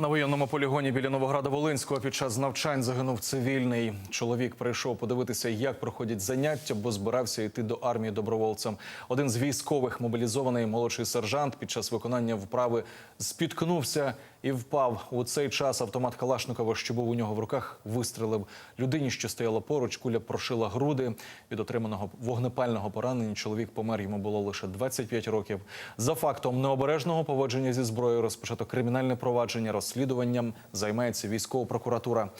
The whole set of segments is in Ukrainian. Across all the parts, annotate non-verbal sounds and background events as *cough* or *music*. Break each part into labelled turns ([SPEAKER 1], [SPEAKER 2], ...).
[SPEAKER 1] На воєнному полігоні біля Новограда Волинського під час навчань загинув цивільний. Чоловік прийшов подивитися, як проходять заняття, бо збирався йти до армії добровольцем. Один з військових, мобілізований молодший сержант, під час виконання вправи спіткнувся і впав. У цей час автомат Калашникова, що був у нього в руках, вистрелив людині, що стояла поруч. Куля прошила груди. Від отриманого вогнепального поранення чоловік помер. Йому було лише 25 років. За фактом необережного поводження зі зброєю розпочато кримінальне провадження. Розслідуванням займається військова прокуратура.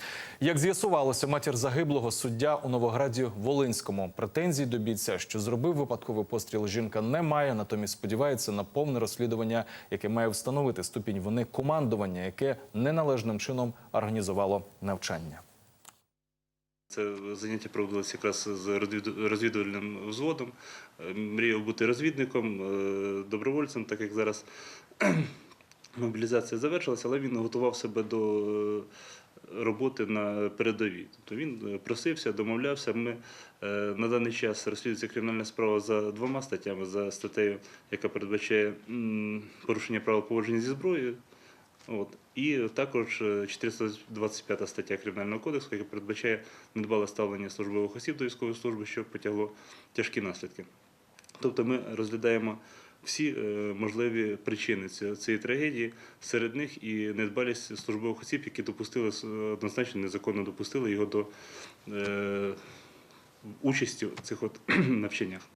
[SPEAKER 1] Як з'ясувалося, матір загиблого суддя у Новограді Волинському претензій до бійця, що зробив випадковий постріл, жінка не має. Натомість сподівається на повне розслідування, яке має встановити ступінь вини командування, яке неналежним чином організувало навчання.
[SPEAKER 2] Це заняття проводилося якраз з розвідувальним взводом. Е, Мріяв бути розвідником, е, добровольцем, так як зараз мобілізація завершилася, але він готував себе до е, роботи на передовій. Тобто він е, просився, домовлявся. Ми е, на даний час розслідується кримінальна справа за двома статтями: за статтею, яка передбачає порушення правил поводження зі зброєю. От. І також е, 425 стаття Кримінального кодексу, яка передбачає недбале ставлення службових осіб до військової служби, що потягло тяжкі наслідки. Тобто ми розглядаємо всі е, можливі причини ці- цієї трагедії, серед них і недбалість службових осіб, які допустили с- однозначно незаконно допустили його до е, участі в цих от *clears throat* навчаннях.